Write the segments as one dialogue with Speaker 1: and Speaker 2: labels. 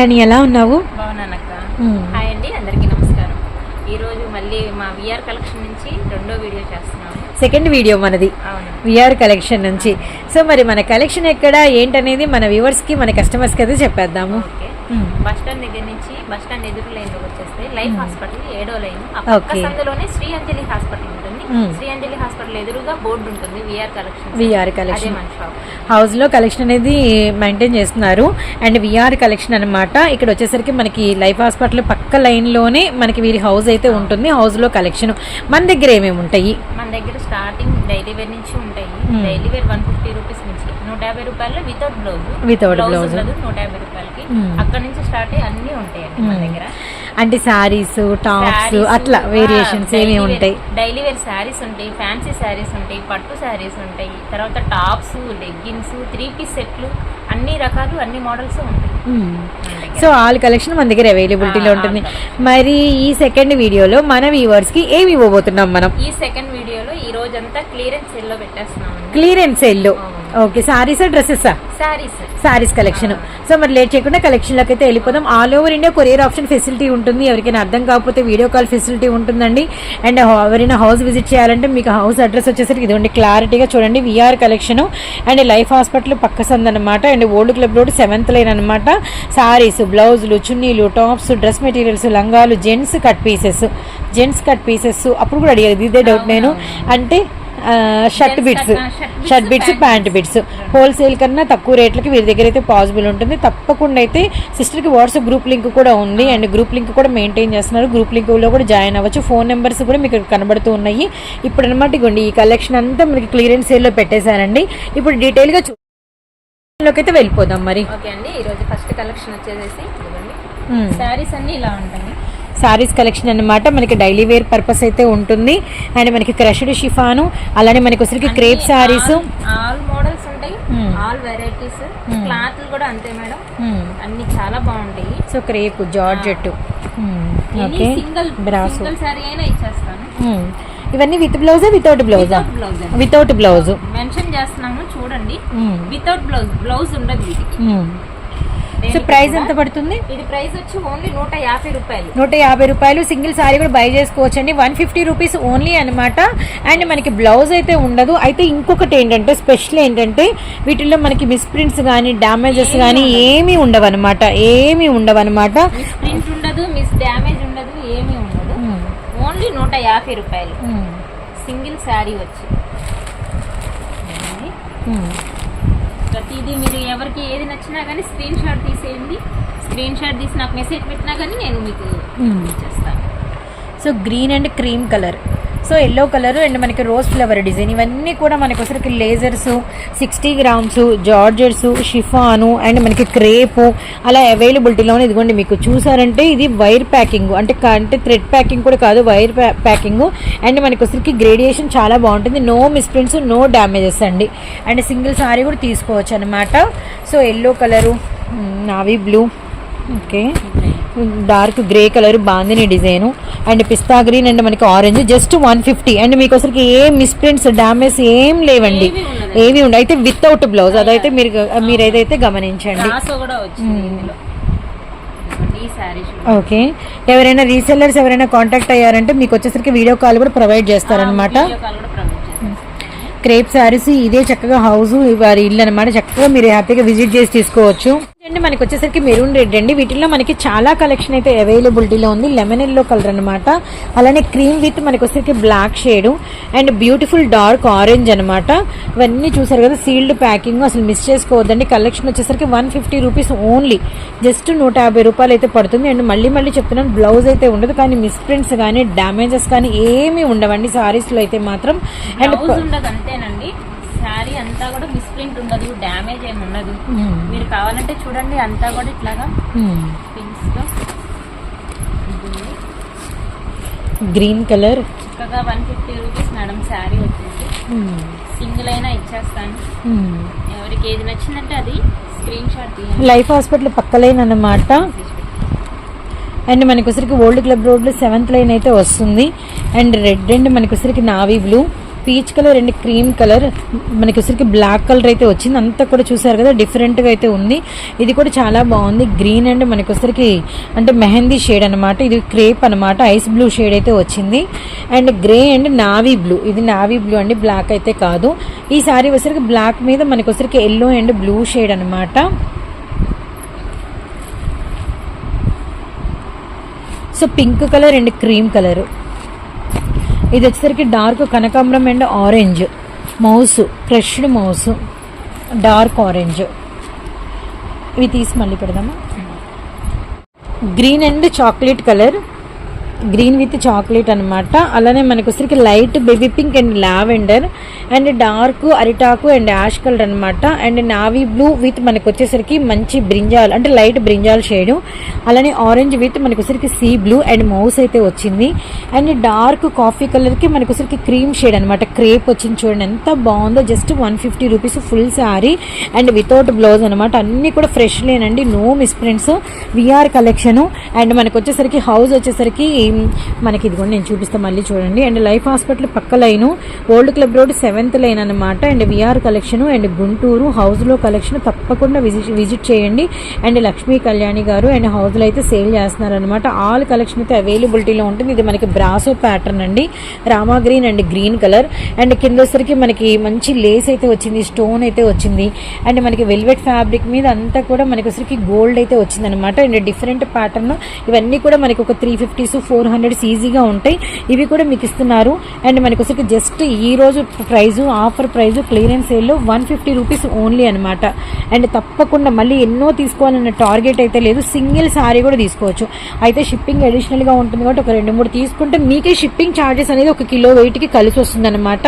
Speaker 1: రాణి ఎలా ఉన్నావు?
Speaker 2: బాగున్నానక్క. హాయ్ అండి అందరికీ నమస్కారం. ఈరోజు మళ్ళీ మా విఆర్ కలెక్షన్ నుంచి రెండో వీడియో చేస్తున్నాము.
Speaker 1: సెకండ్ వీడియో మనది.
Speaker 2: అవును.
Speaker 1: విఆర్ కలెక్షన్ నుంచి. సో మరి మన కలెక్షన్ ఎక్కడ ఏంటనేది మన వ్యూవర్స్కి మన కస్టమర్స్కి అయితే చెప్పేద్దాము.
Speaker 2: బస్ స్టాండ్ దగ్గర నుంచి బస్ స్టాండ్ ఎదురు లైన్లోకి వచ్చేస్తే లైఫ్ హాస్పిటల్ ఏడో లైన్. సందులోనే శ్రీ అంజలి హాస్పిటల్ ఉంటుంది.
Speaker 1: మ్మ్.
Speaker 2: శ్రీ అంజలి హాస్పిటల్ ఎదురుగా బోర్డు ఉంటుంది విఆర్ కలెక్షన్
Speaker 1: విఆర్ కలెక్షన్ హౌస్లో కలెక్షన్ అనేది మెయింటైన్ చేస్తున్నారు. అండ్ విఆర్ కలెక్షన్ అన్నమాట ఇక్కడ వచ్చేసరికి మనకి లైఫ్ హాస్పిటల్ పక్క లైన్లోనే మనకి వీరి హౌస్ అయితే ఉంటుంది. హౌస్లో కలెక్షన్ మన దగ్గర ఏమేమి ఉంటాయి?
Speaker 2: మన దగ్గర స్టార్టింగ్ డైలీ వేర్ నుంచి ఉంటాయి. Daily wear one fifty rupees నుంచి. నూట యాభై రూపాయలు వితౌట్ బ్లౌజ్
Speaker 1: blouse.
Speaker 2: ఉండదు నూట యాభై రూపాయలకి. అక్కడ నుంచి స్టార్ట్ అయ్యి అన్ని ఉంటాయండి మన. దగ్గర.
Speaker 1: అంటే సారీస్ టాప్స్ అట్లా వేరియేషన్స్ ఏమి ఉంటాయి?
Speaker 2: డైలీ వేర్ శారీస్ ఉంటాయి ఫ్యాన్సీ శారీస్ ఉంటాయి పట్టు శారీస్ ఉంటాయి తర్వాత టాప్స్ లెగ్గిన్స్ త్రీ పీస్ సెట్లు అన్ని రకాలు అన్ని మోడల్స్ ఉంటాయి.
Speaker 1: సో ఆల్ కలెక్షన్ మన దగ్గర అవైలబిలిటీలో ఉంటుంది. మరి ఈ సెకండ్ వీడియోలో మన వ్యూవర్స్కి ఏమి ఇవ్వబోతున్నాం మనం?
Speaker 2: ఈ సెకండ్ వీడియోలో ఈ రోజంతా క్లియరెన్స్ సెల్లో పెట్టేస్తున్నాం
Speaker 1: క్లియరెన్స్ సెల్. ఓకే సారీసా డ్రెస్సెసా
Speaker 2: శారీస్
Speaker 1: సారీస్ కలెక్షన్ సో మరి లేట్ చేయకుండా కలెక్షన్లోకి అయితే వెళ్ళిపోదాం. All over India courier option facility ఉంటుంది. ఎవరికైనా అర్థం కాకపోతే వీడియో కాల్ ఫెసిలిటీ ఉంటుందండి. అండ్ ఎవరైనా హౌస్ విజిట్ చేయాలంటే మీకు హౌస్ అడ్రస్ వచ్చేసరికి ఇదిగోండి క్లారిటీగా చూడండి. VR collection and life hospital పక్క సంద్ అనమాట and old club road seventh line అనమాట సారీస్ బ్లౌజులు చున్నీలు టాప్స్ డ్రెస్ మెటీరియల్స్ లంగాలు gents cut pieces gents cut pieces అప్పుడు కూడా అడిగారు ఇదే డౌట్ నేను. అంటే shirt bits. Shirt bits pant bits. Wholesale కన్నా తక్కువ రేట్లకి వీరి దగ్గర అయితే పాసిబుల్ ఉంటుంది. తప్పకుండా అయితే సిస్టర్కి వాట్సాప్ గ్రూప్ లింక్ కూడా ఉంది. అండ్ గ్రూప్ లింక్ కూడా మెయింటైన్ చేస్తున్నారు. గ్రూప్ లింక్లో కూడా జాయిన్ అవ్వచ్చు. ఫోన్ నెంబర్స్ కూడా మీకు కనబడుతూ ఉన్నాయి. ఇప్పుడు అనమాట ఇగోండి ఈ కలెక్షన్ అంతా మనకి క్లియరెన్స్ సేల్లో పెట్టేశారండి. ఇప్పుడు డీటెయిల్గా చూ లోకి అయితే వెళ్ళిపోదాం మరి.
Speaker 2: ఓకే అండి ఈ రోజు ఫస్ట్ కలెక్షన్ వచ్చేసేసి
Speaker 1: Hmm.
Speaker 2: శారీస్ అన్ని ఇలా ఉంటాయి.
Speaker 1: సారీస్ కలెక్షన్ అన్నమాట. మనకి డైలీ వేర్ పర్పస్ అయితే ఉంటుంది. అండ్ మనకి క్రష్డ్ షిఫాను అలానే మనకి వచ్చరికి క్రేప్ సారీస్.
Speaker 2: ఆల్ మోడల్స్ ఉంటాయి. ఆల్ వెరైటీస్ క్లాత్లు కూడా అంతే మేడం. అన్ని చాలా బాగుంటాయి.
Speaker 1: So crepe georgette. Okay.
Speaker 2: Single
Speaker 1: brass.
Speaker 2: Single sorry అయినా ఇచ్చేస్తాను.
Speaker 1: ఇవన్నీ విత్ బ్లౌజా వితౌట్ బ్లౌజా?
Speaker 2: వితౌట్ బ్లౌజ్ మెన్షన్ చేస్తున్నాము చూడండి. వితౌట్ బ్లౌజ్ బ్లౌజ్ ఉండదు
Speaker 1: సో ప్రైస్. ఎంత పడుతుంది?
Speaker 2: ఇది ప్రైస్ వచ్చి ఓన్లీ నూట యాభై రూపాయలు.
Speaker 1: నూట యాభై రూపాయలు. సింగిల్ సారీ కూడా బై చేసుకోవచ్చు అండి వన్ ఫిఫ్టీ రూపీస్ ఓన్లీ అనమాట అండ్ మనకి బ్లౌజ్ అయితే ఉండదు. అయితే ఇంకొకటి ఏంటంటే స్పెషల్ ఏంటంటే వీటిల్లో మనకి మిస్ప్రింట్స్ కానీ డ్యామేజెస్ కానీ ఏమీ ఉండవు అనమాట ఏమీ ఉండవు అనమాట
Speaker 2: ప్రింట్ ఉండదు మిస్ డ్యామేజ్ ఉండదు ఏమీ ఉండదు. ఓన్లీ నూట యాభై రూపాయలు. సింగిల్ శారీ వచ్చి. ఇదండి. ప్రతిదీ మీరు ఎవరికి ఏది నచ్చినా కానీ స్క్రీన్ షాట్ తీసేయండి. స్క్రీన్ షాట్ తీసి నాకు మెసేజ్ పెట్టినా కానీ నేను మీకు ఇచ్చేస్తాను.
Speaker 1: So green and cream colour so yellow colour and మనకి రోజ్ ఫ్లవర్ డిజైన్ ఇవన్నీ కూడా మనకి వచ్చరికి lasers sixty grams జార్జర్స్ chiffon and మనకి క్రేపు అలా అవైలబిలిటీలోనే ఇదిగోండి మీకు చూసారంటే ఇది వైర్ ప్యాకింగ్ అంటే అంటే థ్రెడ్ ప్యాకింగ్ కూడా కాదు వైర్ ప్యాకింగ్ అండ్ మనకి వచ్చరికి గ్రేడియేషన్ చాలా బాగుంటుంది. నో మిస్ప్రింట్స్ నో డ్యామేజెస్ అండి. అండ్ సింగిల్ సారీ కూడా తీసుకోవచ్చు అనమాట so yellow colour navy blue okay dark grey colour bandhani design and pista green and మనకి orange just one fifty. And మీకు అసలు ఏ మిస్ప్రింట్స్ డామేజ్ ఏం లేవండి.
Speaker 2: ఏమీ.
Speaker 1: ఏవి ఉండవు అయితే వితౌట్ బ్లౌజ్ అదైతే మీరు మీరు ఏదైతే గమనించండి. ఓకే. ఎవరైనా రీసెల్లర్స్ ఎవరైనా కాంటాక్ట్ అయ్యారంటే మీకు వచ్చేసరికి వీడియో కాల్ కూడా ప్రొవైడ్ చేస్తారనమాట క్రేప్ శారీస్ ఇదే చక్కగా హౌస్ వారి ఇల్లు అనమాట చక్కగా మీరు హ్యాపీగా విజిట్ చేసి తీసుకోవచ్చు. అండి మనకి వచ్చేసరికి మెరూన్ రెడ్ అండి. వీటిలో మనకి చాలా కలెక్షన్ అయితే అవైలబిలిటీలో ఉంది. లెమన్ ఎల్లో కలర్ అనమాట అలానే క్రీమ్ విత్ మనకి వచ్చేసరికి black shade and beautiful dark orange అనమాట ఇవన్నీ చూసారు కదా సీల్డ్ ప్యాకింగ్ అసలు మిస్ చేసుకోవద్దండి. కలెక్షన్ వచ్చేసరికి one fifty rupees only just నూట యాభై రూపాయలు అయితే పడుతుంది. అండ్ మళ్ళీ మళ్ళీ చెప్తున్నాను బ్లౌజ్ అయితే ఉండదు. కానీ మిస్ప్రింట్స్ కానీ డ్యామేజెస్ కానీ ఏమీ ఉండవండి. సారీస్లో అయితే మాత్రం. అండ్
Speaker 2: అంతేనండి. శారీ అంతా కూడా మిస్ప్రింట్ ఉండదు డ్యామేజ్ ఏమి ఉండదు. మీరు కావాలంటే చూడండి అంతా కూడా ఇట్లాగా పిన్స్తో ఇది.
Speaker 1: Green colour.
Speaker 2: చక్కగా one fifty rupees madam sari వచ్చేసి. సింగిల్ అయినా ఇచ్చేస్తాను. ఎవరికి ఏది నచ్చిందంటే అది స్క్రీన్ షాట్
Speaker 1: లైఫ్ హాస్పిటల్ పక్క లైన్ అన్నమాట అండ్ మనకి వచ్చరికి ఓల్డ్ క్లబ్ రోడ్లో సెవెంత్ లైన్ అయితే వస్తుంది. అండ్ రెడ్ అండ్ మనకి వచ్చరికి navy blue peach colour and cream colour. మనకి వచ్చరికి బ్లాక్ కలర్ అయితే వచ్చింది. అంతా కూడా చూసారు కదా డిఫరెంట్గా అయితే ఉంది. ఇది కూడా చాలా బాగుంది. గ్రీన్ అండ్ మనకి వచ్చరికి అంటే మెహందీ షేడ్ అనమాట ఇది క్రేప్ అనమాట ఐస్ బ్లూ షేడ్ అయితే వచ్చింది. And grey and navy blue ఇది నావీ బ్లూ అండి. బ్లాక్ అయితే కాదు. ఈ సారీ వచ్చరికి బ్లాక్ మీద మనకి వచ్చరికి ఎల్లో అండ్ బ్లూ షేడ్ అనమాట so pink colour and cream colour. ఇది వచ్చేసరికి dark kanakambaram and orange mouse crushed mouse dark orange ఇవి తీసి మళ్ళీ పెడదామా? Green and chocolate colour green with chocolate అనమాట అలానే మనకు వచ్చరికి light baby pink and lavender and dark అరిటాకు అండ్ యాష్ కలర్ అనమాట అండ్ నావీ బ్లూ విత్ మనకు వచ్చేసరికి మంచి బ్రింజాల్ అంటే లైట్ బ్రింజాల్ షేడ్ అలానే ఆరెంజ్ విత్ మనకు వచ్చరికి సీ బ్లూ అండ్ మౌస్ అయితే వచ్చింది. అండ్ డార్క్ కాఫీ కలర్కి మనకు వచ్చరికి క్రీమ్ షేడ్ అనమాట క్రేప్ వచ్చింది చూడండి ఎంత బాగుందో. Just one fifty rupees full sari and without blouse అనమాట అన్నీ కూడా ఫ్రెష్ లేనండి no misprints VR collection and మనకు వచ్చేసరికి హౌస్ వచ్చేసరికి మనకి ఇది కూడా నేను చూపిస్తాను మళ్ళీ చూడండి. అండ్ లైఫ్ హాస్పిటల్ పక్క line old club road seventh line అనమాట and VR collection and Guntur హౌస్లో కలెక్షన్ తప్పకుండా విజిట్ విజిట్ చేయండి. అండ్ లక్ష్మీ కళ్యాణి గారు అండ్ హౌస్లో అయితే సేల్ చేస్తున్నారు అనమాట ఆల్ కలెక్షన్ అయితే అవైలబిలిటీలో ఉంటుంది. ఇది మనకి బ్రాసో ప్యాటర్న్ అండి. Rama green and green colour and కింద వచ్చరికి మనకి మంచి లేస్ అయితే వచ్చింది స్టోన్ అయితే వచ్చింది. అండ్ మనకి వెల్వెట్ ఫ్యాబ్రిక్ మీద అంతా కూడా మనకి వచ్చరికి గోల్డ్ అయితే వచ్చింది అనమాట అండ్ డిఫరెంట్ ప్యాటర్న్ ఇవన్నీ కూడా మనకి ఒక three fifties four four hundreds ఈజీగా ఉంటాయి. ఇవి కూడా మీకు ఇస్తున్నారు. అండ్ మనకు వచ్చేసి జస్ట్ ఈ రోజు ప్రైజు ఆఫర్ ప్రైజు క్లియరెన్స్ సేల్లో వన్ ఫిఫ్టీ రూపీస్ ఓన్లీ అనమాట అండ్ తప్పకుండా మళ్ళీ ఎన్నో తీసుకోవాలన్న టార్గెట్ అయితే లేదు. సింగిల్ సారీ కూడా తీసుకోవచ్చు. అయితే షిప్పింగ్ అడిషనల్గా ఉంటుంది కాబట్టి ఒక రెండు మూడు తీసుకుంటే మీకే షిప్పింగ్ ఛార్జెస్ అనేది ఒక కిలో వెయిట్కి కలిసి వస్తుంది అనమాట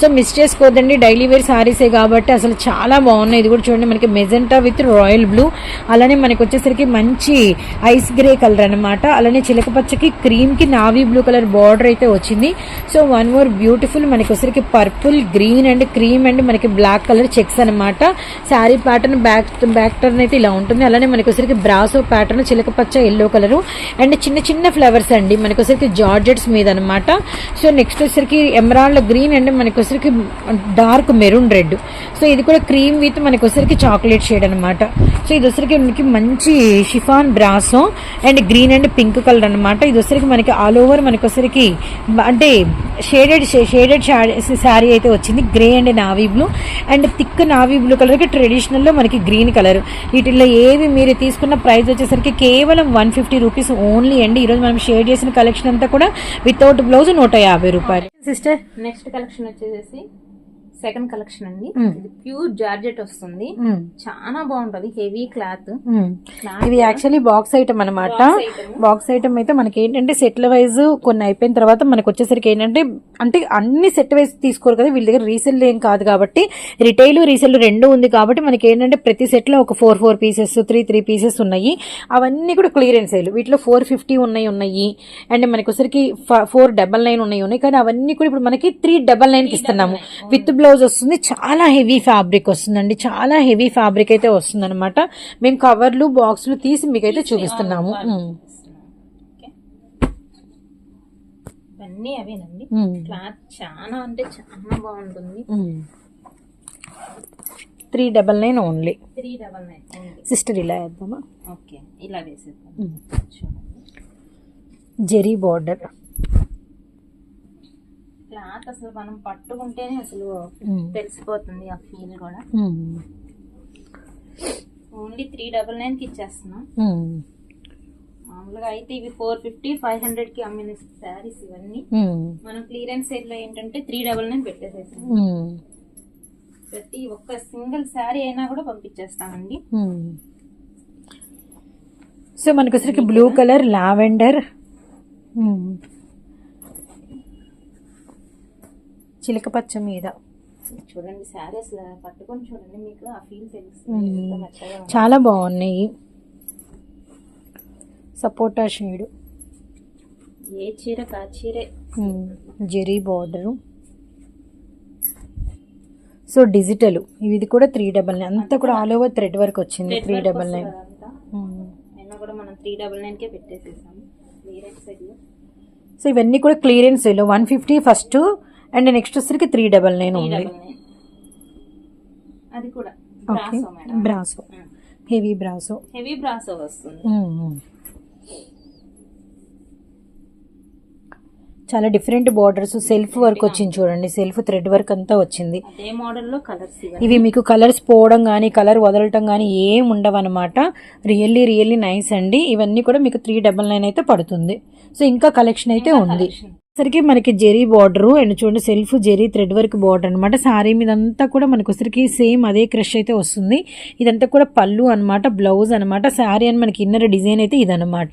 Speaker 1: సో మిస్ చేసుకోవద్దండి. డైలీ వేర్ సారీసే కాబట్టి అసలు చాలా బాగున్నాయి. ఇది కూడా చూడండి మనకి మెజెంటా విత్ రాయల్ బ్లూ అలానే మనకి వచ్చేసరికి మంచి ఐస్ గ్రే కలర్ అనమాట అలానే చిలకపచ్చకి క్రీమ్ కి నావీ బ్లూ కలర్ బార్డర్ అయితే వచ్చింది. సో వన్ మోర్ బ్యూటిఫుల్ మనకి వచ్చరికి purple green and cream and మనకి బ్లాక్ కలర్ చెక్స్ అనమాట sari pattern back back turn అయితే ఇలా ఉంటుంది. అలానే మనకి వచ్చరికి బ్రాసో ప్యాటర్న్ చిలక పచ్చ ఎల్లో కలర్ అండ్ చిన్న చిన్న ఫ్లవర్స్ అండి. మనకి వచ్చరికి జార్జెట్స్ మీద అనమాట సో నెక్స్ట్ వచ్చరికి ఎమరాల్డ్ గ్రీన్ అండ్ మనకి వచ్చరికి డార్క్ మెరూన్ రెడ్. సో ఇది కూడా క్రీమ్ విత్ మనకి వచ్చరికి చాక్లెట్ షేడ్ అనమాట సో ఇది వచ్చరికి మనకి మంచి chiffon brasso and green and pink colour అనమాట ఇది వచ్చరికి మనకి ఆల్ ఓవర్ మనకి వచ్చేసరికి అంటే షేడెడ్ షేడెడ్ శారీ అయితే వచ్చింది. Grey and navy blue. And thick navy blue కలర్కి ట్రెడిషనల్లో మనకి గ్రీన్ కలర్. వీటిల్లో ఏవి మీరు తీసుకున్న ప్రైస్ వచ్చేసరికి కేవలం వన్ ఫిఫ్టీ రూపీస్ ఓన్లీ అండి. ఈరోజు మనం షేర్ చేసిన కలెక్షన్ అంతా కూడా వితౌట్ బ్లౌజ్ నూట యాభై రూపాయలు. సిస్టర్
Speaker 2: నెక్స్ట్ కలెక్షన్ వచ్చేసి సెకండ్ కలెక్షన్ అండి. ఇది ప్యూర్ జార్జెట్ వస్తుంది. చాలా బాగుంటది. Heavy cloth.
Speaker 1: ఇవి యాక్చువల్లీ బాక్స్ ఐటమ్ అనమాట. Box item. అయితే మనకి ఏంటంటే సెట్ల వైజ్ కొన్ని అయిపోయిన తర్వాత మనకి వచ్చేసరికి ఏంటంటే అంటే అన్ని సెట్ వైజ్ తీసుకోరు కదా వీళ్ళ దగ్గర రీసెల్ ఏం కాదు కాబట్టి రిటైల్ రీసెల్ రెండు ఉంది కాబట్టి మనకి ఏంటంటే ప్రతి సెట్లో ఒక four four pieces three three pieces ఉన్నాయి. అవన్నీ కూడా క్లియరెన్స్ సేల్ వీటిలో ఫోర్ ఫిఫ్టీ ఉన్నాయి ఉన్నాయి. అండ్ మనకి వచ్చరికి ఫోర్ డబల్ నైన్ ఉన్నాయి ఉన్నాయి. కానీ అవన్నీ కూడా ఇప్పుడు మనకి త్రీ డబల్ నైన్కి ఇస్తున్నాము. విత్ బ్లౌజ్ వస్తుంది చాలా హెవీ ఫ్యాబ్రిక్ వస్తుందండి చాలా హెవీ ఫ్యాబ్రిక్ అయితే వస్తుంది అనమాట మేము కవర్లు బాక్సులు తీసి మీకైతే చూపిస్తున్నాము.
Speaker 2: అవేనండి. క్లాత్ చాలా అంటే చాలా బాగుంటుంది.
Speaker 1: Three double nine only.
Speaker 2: Three double nine
Speaker 1: sister ఇలా వేద్దామా?
Speaker 2: ఓకే. ఇలా వేసేద్దాం.
Speaker 1: జెరీ బార్డర్.
Speaker 2: క్లాత్ అసలు మనం పట్టుకుంటేనే అసలు తెలిసిపోతుంది ఆ ఫీల్ కూడా. ఓన్లీ త్రీ డబల్ నైన్కి ఇచ్చేస్తున్నాం. మామూలుగా అయితే ఇవి ఫోర్ ఫిఫ్టీ ఫైవ్ హండ్రెడ్కి అమ్మిన శారీస్ ఇవన్నీ. మనం క్లియరెన్స్ సేల్లో ఏంటంటే త్రీ డబల్ నైన్ పెట్టేసేసాం. ప్రతి ఒక్క సింగిల్ శారీ అయినా కూడా పంపించేస్తామండి.
Speaker 1: సో మనకి బ్లూ కలర్ లావెండర్ చిలక పచ్చ మీద.
Speaker 2: చూడండి శారీ అసలు పట్టుకొని చూడండి మీకు ఆ ఫీల్ తెలుస్తుంది.
Speaker 1: చాలా బాగున్నాయి. సపోటా షేడ్.
Speaker 2: ఏ చీర కా చీరే?
Speaker 1: జెరీ బార్డరు. So digital. ఇది కూడా త్రీ డబల్ నైన్ అంతా కూడా ఆల్ ఓవర్ థ్రెడ్ వర్క్ వచ్చింది. త్రీ డబల్ నైన్
Speaker 2: వస్తుంది అదంతా. అయినా కూడా మనం త్రీ డబల్ పెట్టేసేసాము
Speaker 1: సో ఇవన్నీ కూడా clearance one fifty first and next వచ్చరికి త్రీ డబల్ నైన్ ఉంది
Speaker 2: అది కూడా
Speaker 1: okay
Speaker 2: brasso
Speaker 1: heavy brasso
Speaker 2: heavy brasso వస్తుంది.
Speaker 1: చాలా డిఫరెంట్ బార్డర్స్ సెల్ఫ్ వర్క్ వచ్చింది చూడండి. సెల్ఫ్ థ్రెడ్ వర్క్ అంతా వచ్చింది. ఇవి మీకు కలర్స్ పోవడం కానీ కలర్ వదలటం కానీ ఏం ఉండవు అనమాట రియల్లీ రియల్లీ నైస్ అండి. ఇవన్నీ కూడా మీకు త్రీ డబల్ నైన్ అయితే పడుతుంది. సో ఇంకా కలెక్షన్ అయితే ఉంది. సరికి మనకి జెరీ బార్డర్ అండ్ చూడండి self zari thread work border అనమాట సారీ మీద అంతా కూడా మనకి వచ్చరికి సేమ్ అదే క్రష్ అయితే వస్తుంది. ఇదంతా కూడా పళ్ళు అనమాట బ్లౌజ్ అనమాట సారీ అని మనకి ఇన్నర్ డిజైన్ అయితే ఇదనమాట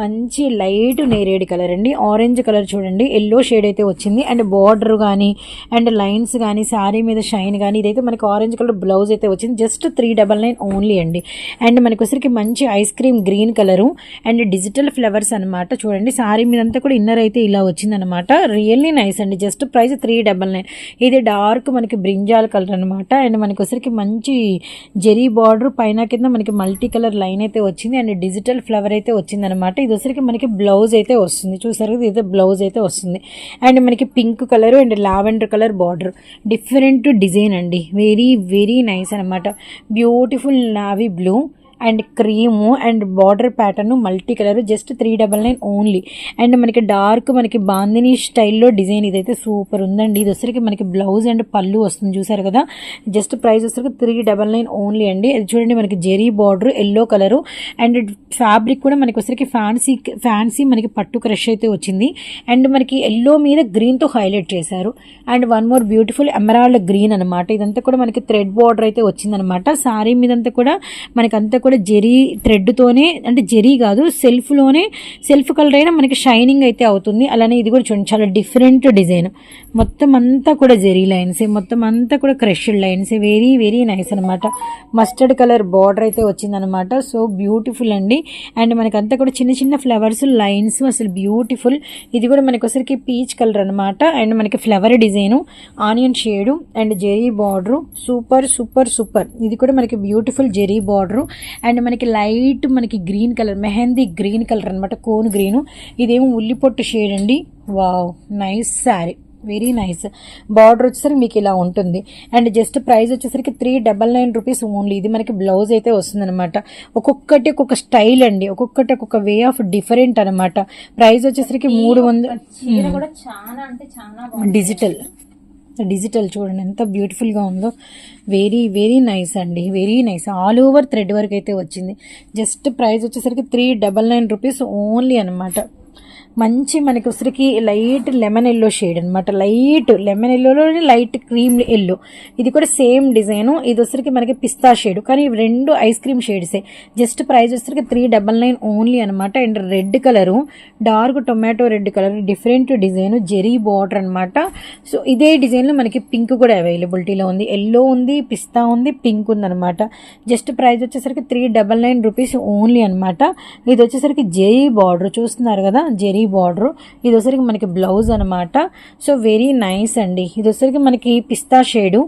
Speaker 1: మంచి లైట్ నేరేడ్ కలర్ అండి. ఆరెంజ్ కలర్ చూడండి. ఎల్లో షేడ్ అయితే వచ్చింది. అండ్ బార్డర్ కానీ అండ్ లైన్స్ కానీ సారీ మీద షైన్ కానీ ఇదైతే మనకి ఆరెంజ్ కలర్ బ్లౌజ్ అయితే వచ్చింది. Just three double nine only అండి. అండ్ మనకు వచ్చరికి మంచి ice cream green colour and digital flowers అనమాట చూడండి సారీ మీద అంతా కూడా ఇన్నర్ అయితే ఇలా వచ్చింది అనమాట. రియల్లీ నైస్ అండి. Just price three double nine ఇది డార్క్ మనకి బ్రింజాల్ కలర్ అనమాట. అండ్ మనకి వచ్చరికి మంచి జెరీ బార్డర్ పైన కింద మనకి మల్టీ కలర్ లైన్ అయితే వచ్చింది. అండ్ డిజిటల్ ఫ్లవర్ అయితే వచ్చింది అనమాట. ఇది వచ్చరికి మనకి బ్లౌజ్ అయితే వస్తుంది. చూసారు ఇది బ్లౌజ్ అయితే వస్తుంది. అండ్ మనకి pink colour and lavender colour border different design అండి. వెరీ వెరీ నైస్ అనమాట. Beautiful navy blue and cream and border pattern multi colour just three double nine only. And మనకి డార్క్ మనకి బాందిని స్టైల్లో డిజైన్ ఇదైతే super ఉందండి. ఇది వచ్చరికి మనకి బ్లౌజ్ అండ్ పళ్ళు వస్తుంది చూసారు కదా. జస్ట్ ప్రైస్ వచ్చరికి త్రీ డబల్ నైన్ ఓన్లీ అండి. అది చూడండి మనకి zari border yellow colour and fabric కూడా మనకి వచ్చరికి ఫ్యాన్సీ ఫ్యాన్సీ మనకి పట్టు క్రష్ అయితే వచ్చింది. అండ్ మనకి ఎల్లో మీద గ్రీన్తో హైలైట్ చేశారు. And one more beautiful emerald green అనమాట ఇదంతా కూడా మనకి థ్రెడ్ బార్డర్ అయితే వచ్చిందనమాట సారీ మీదంతా కూడా మనకి అంతా కూడా జెరీ థ్రెడ్తోనే అంటే జెరీ కాదు సెల్ఫ్లోనే సెల్ఫ్ కలర్ అయినా మనకి షైనింగ్ అయితే అవుతుంది. అలానే ఇది కూడా చూడండి చాలా డిఫరెంట్ డిజైన్ మొత్తం అంతా కూడా జెరీ లైన్స్ మొత్తం అంతా కూడా crushed lines very very nice అనమాట మస్టర్డ్ కలర్ బార్డర్ అయితే వచ్చిందనమాట సో బ్యూటిఫుల్ అండి. అండ్ మనకి అంతా కూడా చిన్న చిన్న ఫ్లవర్స్ లైన్స్ అసలు బ్యూటిఫుల్ ఇది కూడా మనకి ఒకసారికి పీచ్ కలర్ అనమాట అండ్ మనకి flower design onion shade and zari border super super super ఇది కూడా మనకి బ్యూటిఫుల్ జెరీ బార్డర్ అండ్ మనకి లైట్ మనకి green colour mehndi green colour అనమాట కోన్ గ్రీన్. ఇదేమో ఉల్లిపొట్టు షేడ్ అండి. Wow nice sari very nice border వచ్చేసరికి మీకు ఇలా ఉంటుంది. అండ్ జస్ట్ ప్రైస్ వచ్చేసరికి three double nine rupees only ఇది మనకి బ్లౌజ్ అయితే వస్తుంది అనమాట ఒక్కొక్కటి ఒక్కొక్క స్టైల్ అండి. ఒక్కొక్కటి ఒక్కొక్క వే ఆఫ్ డిఫరెంట్ అనమాట ప్రైస్ వచ్చేసరికి మూడు వందల
Speaker 2: చీర కూడా చాలా అంటే చాలా బాగుంది.
Speaker 1: డిజిటల్ డిజిటల్ చూడండి ఎంత బ్యూటిఫుల్గా ఉందో. వెరీ వెరీ నైస్ అండి very nice. All over thread work అయితే వచ్చింది. జస్ట్ ప్రైస్ వచ్చేసరికి three double nine rupees only అనమాట మంచి మనకి ఉసిరికి లైట్ లెమన్ ఎల్లో షేడ్ అనమాట లైట్ లెమన్ ఎల్లోలోనే లైట్ క్రీమ్ ఎల్లో. ఇది కూడా సేమ్ డిజైన్. ఇది ఉసిరికి మనకి పిస్తా షేడ్. కానీ ఇవి రెండు ఐస్ క్రీమ్ షేడ్సే. జస్ట్ ప్రైస్ వచ్చరికి త్రీ డబల్ నైన్ ఓన్లీ అనమాట and red colour dark tomato red colour different design zari border అనమాట సో ఇదే డిజైన్లో మనకి పింక్ కూడా అవైలబిలిటీలో ఉంది. ఎల్లో ఉంది పిస్తా ఉంది పింక్ ఉంది అనమాట జస్ట్ ప్రైస్ వచ్చేసరికి three double nine rupees only అనమాట ఇది వచ్చేసరికి జెరీ బార్డర్. చూస్తున్నారు కదా? జెరీ బార్డర్ ఇది వచ్చరికి మనకి బ్లౌజ్ అనమాట. సో వెరీ నైస్ అండి. ఇది వచ్చరికి మనకి పిస్తా shade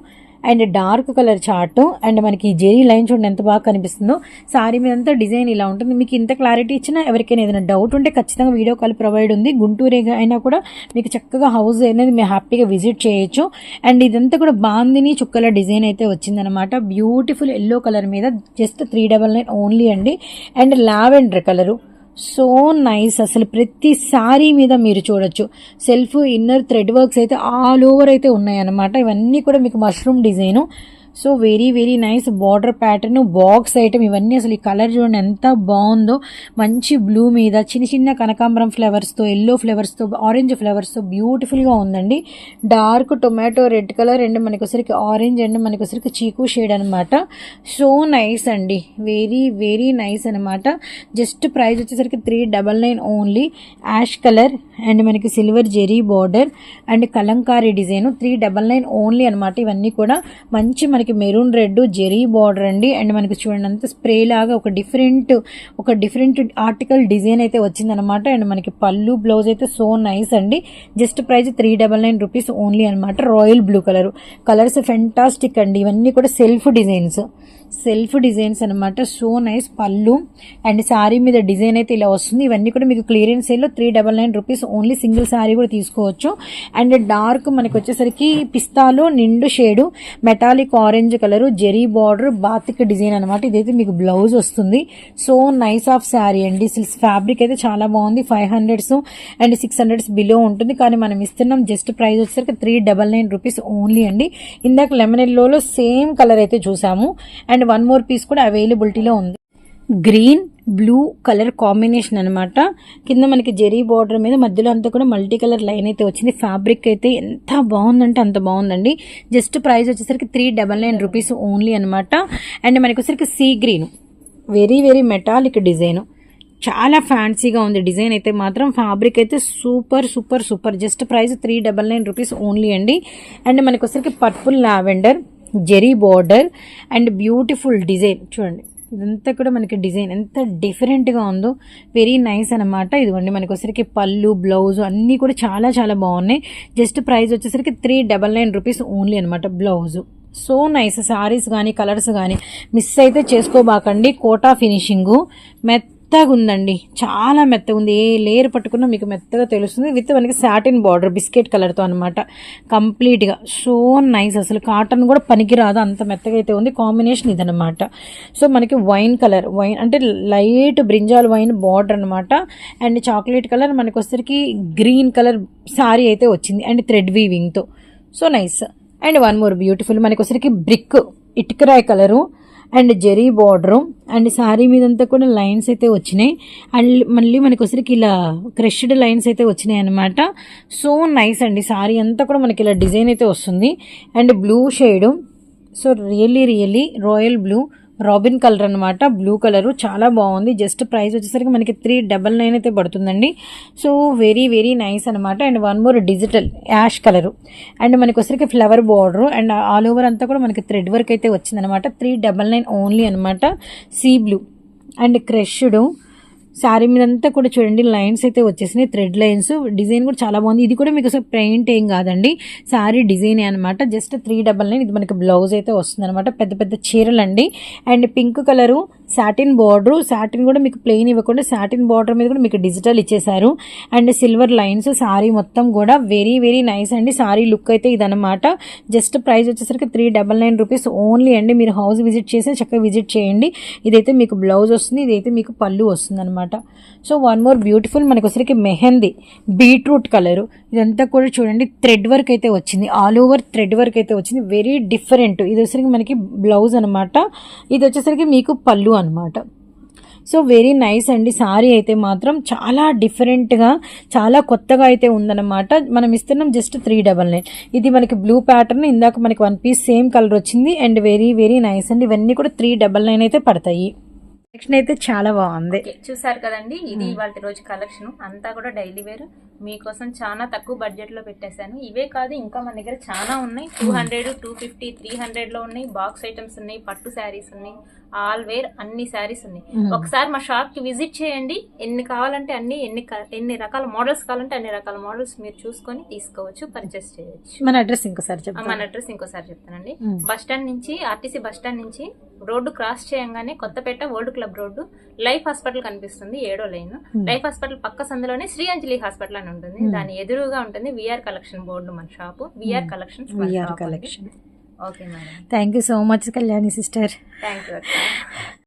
Speaker 1: and dark colour chart and మనకి జెరీ లైన్ చూడండి ఎంత బాగా కనిపిస్తుందో. సారీ మీద అంతా డిజైన్ ఇలా ఉంటుంది. మీకు ఇంత క్లారిటీ ఇచ్చినా ఎవరికైనా ఏదైనా డౌట్ ఉంటే ఖచ్చితంగా వీడియో కాల్ ప్రొవైడ్ ఉంది. గుంటూరుగా అయినా కూడా మీకు చక్కగా హౌస్ అనేది మీరు హ్యాపీగా విజిట్ చేయొచ్చు. అండ్ ఇదంతా కూడా బాందిని చుక్కల డిజైన్ అయితే వచ్చిందనమాట. బ్యూటిఫుల్ ఎల్లో కలర్ మీద just three double nine only అండి. And lavender colour. So nice. అసలు ప్రతి సారీ మీద మీరు చూడొచ్చు. సెల్ఫ్ ఇన్నర్ థ్రెడ్ వర్క్స్ అయితే ఆల్ ఓవర్ అయితే ఉన్నాయన్నమాట. ఇవన్నీ కూడా మీకు mushroom design. So very very nice border pattern box item ఇవన్నీ అసలు ఈ కలర్ చూడండి ఎంత బాగుందో. మంచి బ్లూ మీద చిన్న చిన్న కనకాంబరం ఫ్లవర్స్తో ఎల్లో ఫ్లవర్స్తో ఆరెంజ్ ఫ్లవర్స్తో బ్యూటిఫుల్గా ఉందండి. Dark tomato red colour and మనకొసరికి orange and మనకొసరికి చీకు షేడ్ అనమాట సో నైస్ అండి. వెరీ వెరీ నైస్ అనమాట జస్ట్ ప్రైస్ వచ్చేసరికి three double nine only ash colour and మనకి silver zari border and Kalamkari design three double nine only అనమాట ఇవన్నీ కూడా. మంచి మనకి మెరూన్ రెడ్ జెరీ బార్డర్ అండి. అండ్ మనకి చూడండి అంత స్ప్రే లాగా ఒక డిఫరెంట్ ఒక డిఫరెంట్ ఆర్టికల్ డిజైన్ అయితే వచ్చిందనమాట అండ్ మనకి పళ్ళు బ్లౌజ్ అయితే సో నైస్ అండి. Just price three double nine rupees only అనమాట royal blue colour. Colours fantastic అండి. ఇవన్నీ కూడా సెల్ఫ్ డిజైన్స్. సెల్ఫ్ డిజైన్స్ అనమాట సో నైస్ పళ్ళు. అండ్ శారీ మీద డిజైన్ అయితే ఇలా వస్తుంది. ఇవన్నీ కూడా మీకు క్లియరెన్స్ సేల్లో three double nine rupees only single sari కూడా తీసుకోవచ్చు. అండ్ డార్క్ మనకి వచ్చేసరికి పిస్తాలో నిండు shade. Metallic orange orange colour zari border batik design అనమాట ఇదైతే మీకు బ్లౌజ్ వస్తుంది. సో నైస్ ఆఫ్ శారీ అండి. సిల్స్ ఫ్యాబ్రిక్ అయితే చాలా బాగుంది. Five hundreds and six hundreds below ఉంటుంది. కానీ మనం ఇస్తున్నాం. జస్ట్ ప్రైస్ వచ్చేసరికి three double nine rupees only అండి. ఇందాక లెమన్ ఎల్లోలో సేమ్ కలర్ అయితే చూసాము. అండ్ వన్ మోర్ పీస్ కూడా అవైలబిలిటీలో ఉంది. గ్రీన్ బ్లూ కలర్ కాంబినేషన్ అనమాట కింద మనకి జెరీ బార్డర్ మీద మధ్యలో అంతా కూడా మల్టీ కలర్ లైన్ అయితే వచ్చింది. ఫ్యాబ్రిక్ అయితే ఎంత బాగుందంటే అంత బాగుందండి. జస్ట్ ప్రైస్ వచ్చేసరికి three double nine rupees only అనమాట అండ్ మనకి వచ్చేసరికి sea green very very metallic design చాలా ఫ్యాన్సీగా ఉంది డిజైన్ అయితే మాత్రం. ఫ్యాబ్రిక్ అయితే super super super just price three double nine rupees only అండి. అండ్ మనకి వచ్చేసరికి purple lavender zari border and beautiful design చూడండి. ఇదంతా కూడా మనకి డిజైన్ ఎంత డిఫరెంట్గా ఉందో వెరీ నైస్ అనమాట ఇదిగోండి మనకి వచ్చేసరికి పళ్ళు బ్లౌజ్ అన్నీ కూడా చాలా చాలా బాగున్నాయి. జస్ట్ ప్రైస్ వచ్చేసరికి three double nine rupees only అనమాట బ్లౌజు సో నైస్ సారీస్ కానీ కలర్స్ కానీ మిస్ అయితే చేసుకోబాకండి. కోటా ఫినిషింగు మెత్తగా ఉందండి చాలా మెత్తగా ఉంది ఏ లేయర్ పట్టుకున్నా మీకు మెత్తగా తెలుస్తుంది. విత్ మనకి సాటిన్ బార్డర్ బిస్కెట్ కలర్తో అనమాట కంప్లీట్గా. So nice. అసలు కాటన్ కూడా పనికిరాదు. అంత మెత్తగా అయితే ఉంది. కాంబినేషన్ ఇదనమాట సో మనకి వైన్ కలర్. వైన్ అంటే లైట్ బ్రింజాల్ వైన్ బార్డర్ అనమాట అండ్ చాక్లెట్ కలర్ మనకి వచ్చరికి గ్రీన్ కలర్ సారీ అయితే వచ్చింది. అండ్ థ్రెడ్ వీవింగ్తో. So nice. And one more beautiful. మనకి వచ్చరికి brick ఇటుకరాయ్ colour. And zari border and sari మీదంతా కూడా లైన్స్ అయితే వచ్చినాయి. అండ్ మళ్ళీ మనకి వచ్చరికి ఇలా క్రష్డ్ లైన్స్ అయితే వచ్చినాయి అనమాట సో నైస్ అండి. శారీ అంతా కూడా మనకి ఇలా డిజైన్ అయితే వస్తుంది. And blue shade. So really really royal blue. Robin colour అనమాట బ్లూ కలర్ చాలా బాగుంది. జస్ట్ ప్రైస్ వచ్చేసరికి మనకి త్రీ డబల్ నైన్ అయితే పడుతుందండి. సో వెరీ వెరీ నైస్ అనమాట and one more digital ash colour and మనకి వచ్చరికి flower border and all over అంతా కూడా మనకి థ్రెడ్ వర్క్ అయితే వచ్చిందనమాట త్రీ డబల్ నైన్ ఓన్లీ అనమాట sea blue and crushed sari మీదంతా కూడా చూడండి లైన్స్ అయితే వచ్చేసినాయి థ్రెడ్ లైన్స్. డిజైన్ కూడా చాలా బాగుంది. ఇది కూడా మీకు అసలు పెయింట్ ఏం కాదండి. శారీ డిజైన్ అనమాట జస్ట్ త్రీ డబల్ నైన్. ఇది మనకి బ్లౌజ్ అయితే వస్తుంది అనమాట పెద్ద పెద్ద చీరలండి. And pink colour satin border. Satin కూడా మీకు ప్లెయిన్ ఇవ్వకుండా సాటిన్ బార్డర్ మీద కూడా మీకు డిజిటల్ ఇచ్చేసారు అండ్ సిల్వర్ లైన్స్ సారీ మొత్తం కూడా వెరీ వెరీ నైస్ అండి. సారీ లుక్ అయితే ఇదనమాట జస్ట్ ప్రైస్ వచ్చేసరికి three double nine rupees only అండి. మీరు హౌస్ విజిట్ చేసి చక్కగా విజిట్ చేయండి. ఇదైతే మీకు బ్లౌజ్ వస్తుంది ఇదైతే మీకు పళ్ళు వస్తుంది అనమాట సో వన్ మోర్ బ్యూటిఫుల్ మనకు వచ్చరికి మెహందీ బీట్రూట్ కలరు. ఇదంతా కూడా చూడండి థ్రెడ్ వర్క్ అయితే వచ్చింది. ఆల్ ఓవర్ థ్రెడ్ వర్క్ అయితే వచ్చింది. Very different. ఇది వచ్చరికి మనకి బ్లౌజ్ అనమాట ఇది వచ్చేసరికి మీకు పళ్ళు అనమాట సో వెరీ నైస్ అండి. సారీ అయితే మాత్రం చాలా డిఫరెంట్గా చాలా కొత్తగా అయితే ఉందన్నమాట. మనం ఇస్తున్నాం జస్ట్ త్రీ డబల్ నైన్ ఇది మనకి బ్లూ ప్యాటర్న్ ఇందాక మనకి వన్ పీస్ సేమ్ కలర్ వచ్చింది. అండ్ వెరీ వెరీ నైస్ అండి. ఇవన్నీ కూడా త్రీ డబల్ నైన్ అయితే పడతాయి. నెక్స్ట్ అయితే చాలా బాగుంది.
Speaker 2: చూసారు కదండి? ఇది ఇవాళ రోజు కలెక్షన్ అంతా కూడా డైలీ వేర్ మీకోసం చాలా తక్కువ బడ్జెట్లో పెట్టేశాను. ఇవే కాదు ఇంకా మన దగ్గర చాలా ఉన్నాయి. Two hundred two fifty three హండ్రెడ్లో ఉన్నాయి. బాక్స్ ఐటమ్స్ ఉన్నాయి. పట్టు శారీస్ ఉన్నాయి. ఆల్ వేర్ అన్ని శారీస్ ఉన్నాయి. ఒకసారి మా షాప్కి విజిట్ చేయండి. ఎన్ని కావాలంటే అన్ని ఎన్ని ఎన్ని రకాల మోడల్స్ కావాలంటే అన్ని రకాల మోడల్స్ మీరు చూసుకొని తీసుకోవచ్చు పర్చేస్ చేయొచ్చు.
Speaker 1: మన అడ్రస్ ఇంకోసారి
Speaker 2: మన అడ్రస్ ఇంకోసారి చెప్తానండి. బస్ స్టాండ్ నుంచి ఆర్టీసీ బస్ స్టాండ్ నుంచి రోడ్డు క్రాస్ చేయంగానే Kothapeta old club road life hospital కనిపిస్తుంది ఏడో లైన్. లైఫ్ హాస్పిటల్ పక్క సందులోనే శ్రీ అంజలి హాస్పిటల్ అని ఉంటుంది. దాని ఎదురుగా ఉంటుంది విఆర్ కలెక్షన్ బోర్డు మన shop. VR collection
Speaker 1: collection thank you so much Kalyani sister
Speaker 2: thank you